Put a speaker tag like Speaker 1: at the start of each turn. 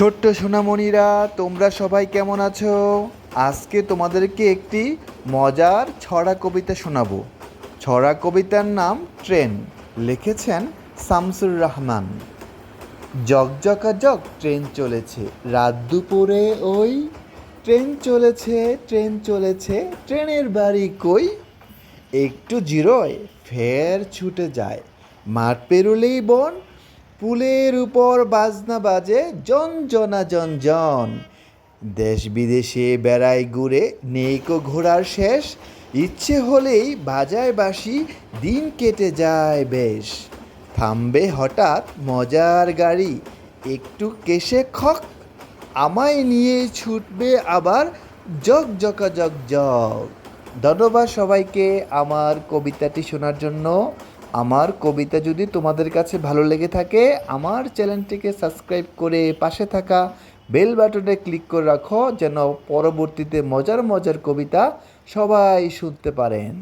Speaker 1: ছোট্ট সোনামণিরা, তোমরা সবাই কেমন আছো? আজকে তোমাদেরকে একটি মজার ছড়া কবিতা শোনাবো। ছড়া কবিতার নাম ট্রেন। লিখেছেন শামসুর রহমান। জকজকা জক, ট্রেন চলেছে। রাত দুপুরে ওই, ট্রেন চলেছে ট্রেন চলেছে, ট্রেনের বাড়ি কই? একটু জিরোয়, ফের ছুটে যায়। মাঠ পেরুলেই বন পুলের উপর বাজনা বাজে জন জনা জন জন। দেশ বিদেশে বেড়ায় ঘুরে নেই কো ঘোরার শেষ। ইচ্ছে হলেই বাজায় বাসি দিন কেটে যায় বেশ। থামবে হঠাৎ মজার গাড়ি, একটু কেসে খক। আমায় নিয়ে ছুটবে আবার জগ জকা জগ জগ। ধন্যবাদ সবাইকে আমার কবিতাটি শোনার জন্য। আমার কবিতা যদি তোমাদের কাছে ভালো লেগে থাকে, আমার চ্যানেলটিকে সাবস্ক্রাইব করে পাশে থাকা বেল বাটনে ক্লিক করে রাখো, যেন পরবর্তীতে মজার মজার কবিতা সবাই শুনতে পারেন।